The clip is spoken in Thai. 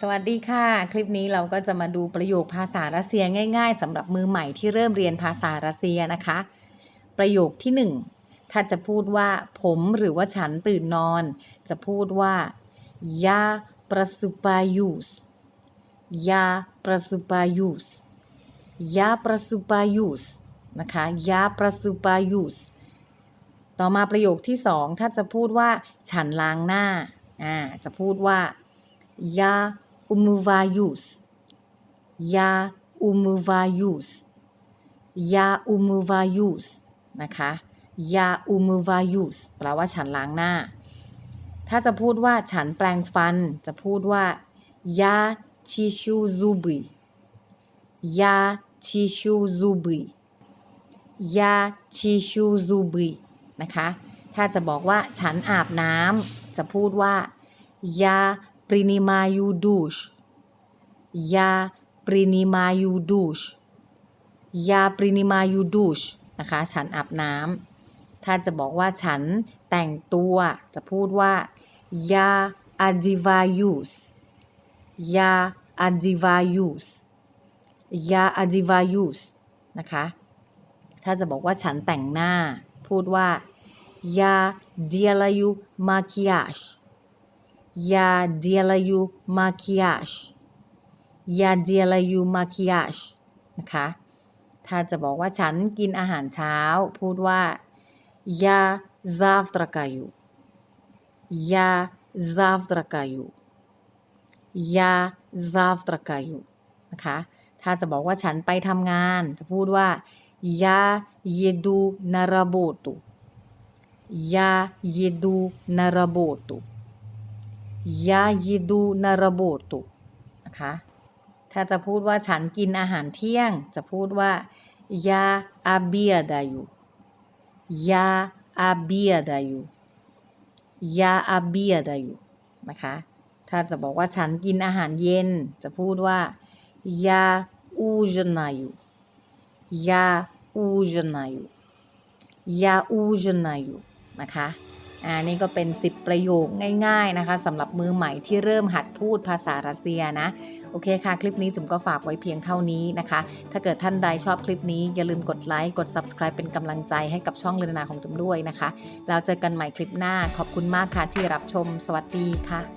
สวัสดีค่ะ คลิปนี้เราก็จะมาดูประโยคภาษารัสเซียง่าย ๆสำหรับมือใหม่ที่เริ่มเรียนภาษารัสเซียนะคะ ประโยคที่หนึ่งถ้าจะพูดว่าผมหรือว่าฉันตื่นนอน จะพูดว่ายาปรสุปายุสยาปรสุปายุสยาปรสุปายุสนะคะยาปรสุปายุสต่อมาประโยคที่สองถ้าจะพูดว่าฉันล้างหน้าอ่าจะพูดว่ายา умываюсь я умываюсь я умываюсь นะคะ я умываюсь แปลว่าฉันล้างหน้า ถ้าจะพูดว่าฉันแปรงฟัน จะพูดว่า я чищу зубы я чищу зубы я чищу зубы นะคะ ถ้าจะบอกว่าฉันอาบน้ำ จะพูดว่า я принимаю душ я принимаю душ я принимаю душ นะคะ ฉันอาบน้ำ ถ้าจะบอกว่าฉันแต่งตัว จะพูดว่า я одеваюсь я одеваюсь я одеваюсь นะคะ ถ้าจะบอกว่าฉันแต่งหน้า พูดว่า я делаю макияж я делаю макияж я делаю макияж นะคะ ถ้าจะบอกว่าฉันกินอาหารเช้า พูดว่า я завтракаю я завтракаю я завтракаю นะคะ ถ้าจะบอกว่าฉันไปทำงาน จะพูดว่า я еду на работу я еду на работу ยายิดูนาระโบตุนะคะ ถ้าจะพูดว่าฉันกินอาหารเที่ยง จะพูดว่ายาอาเบียดายุยาอาเบียดายุยาอาเบียดายุนะคะ ถ้าจะบอกว่าฉันกินอาหารเย็น จะพูดว่ายาอูจนายุยาอูจนายุยาอูจนายุนะคะ อ่านี่ก็เป็น 10 ประโยคง่ายๆนะคะสำหรับมือใหม่ที่เริ่มหัดพูดภาษารัสเซียนะ โอเคค่ะ คลิปนี้จุ๋มก็ฝากไว้เพียงเท่านี้นะคะ ถ้าเกิดท่านใดชอบคลิปนี้ อย่าลืมกดไลค์กด subscribe เป็นกำลังใจให้กับช่องเรนนาของจุ๋มด้วยนะคะ แล้วเจอกันใหม่คลิปหน้าขอบคุณมากค่ะที่รับชม สวัสดีค่ะ